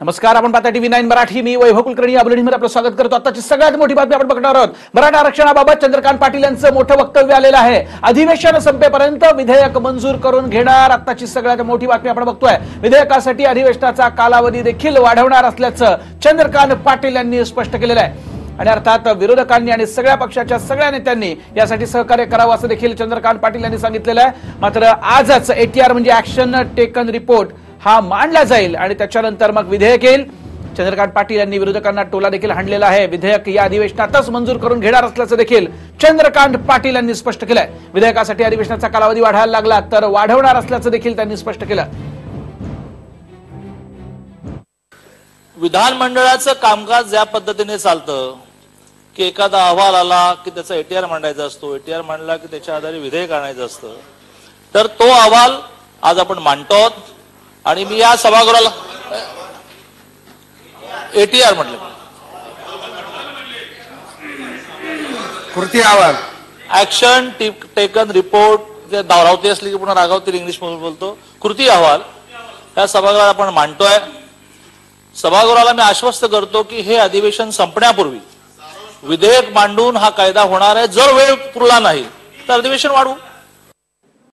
नमस्कार आपण पाहता टीव्ही नाईन मराठी. मी वैभव कुलकर्णी या बुलेटिनमध्ये आपलं स्वागत करतो. आताची सगळ्यात मोठी बातमी आपण बघणार आहोत. मराठा आरक्षणाबाबत चंद्रकांत पाटील यांचं मोठं वक्तव्य आलेलं आहे. अधिवेशन संपेपर्यंत विधेयक मंजूर करून घेणार. आताची सगळ्यात मोठी बातमी आपण बघतोय. विधेयकासाठी अधिवेशनाचा कालावधी देखील वाढवणार असल्याचं चंद्रकांत पाटील यांनी स्पष्ट केलेलं आहे. आणि अर्थात विरोधकांनी आणि सगळ्या पक्षाच्या सगळ्या नेत्यांनी यासाठी सहकार्य करावं असं देखील चंद्रकांत पाटील यांनी सांगितलेलं आहे. मात्र आजच एटीआर म्हणजे ऍक्शन टेकन रिपोर्ट हा मांडला जाईल आणि त्याच्यानंतर मग विधेयक येईल. चंद्रकांत पाटील यांनी विरोधकांना टोला देखील हाणलेला आहे. विधेयक या अधिवेशनातच मंजूर करून घेणार असल्याचं देखील चंद्रकांत पाटील यांनी स्पष्ट केलंय. विधेयकासाठी अधिवेशनाचा कालावधी वाढायला लागला तर वाढवणार असल्याचं देखील त्यांनी स्पष्ट केलं. विधानमंडळाचं कामकाज ज्या पद्धतीने चालतं की एखादा अहवाल आला की त्याचा एटीआर मांडायचा असतो एटीआर मांडला की त्याच्या आधारे विधेयक आणायचं असतं तर तो अहवाल आज आपण मांडतो आणि मी या सभागृहाला एटीआर म्हटलं. कृती अहवाल ऍक्शन टेकन रिपोर्ट जे धावरावती असली की पुन्हा रागावतील इंग्लिशमध्ये बोलतो. कृती अहवाल. या सभागृहात आपण मांडतोय. सभागृहाला मी आश्वस्त करतो की हे अधिवेशन संपण्यापूर्वी विधेयक मांडून हा कायदा होणार आहे. जर वेळ पुरला नाही तर अधिवेशन वाढवू.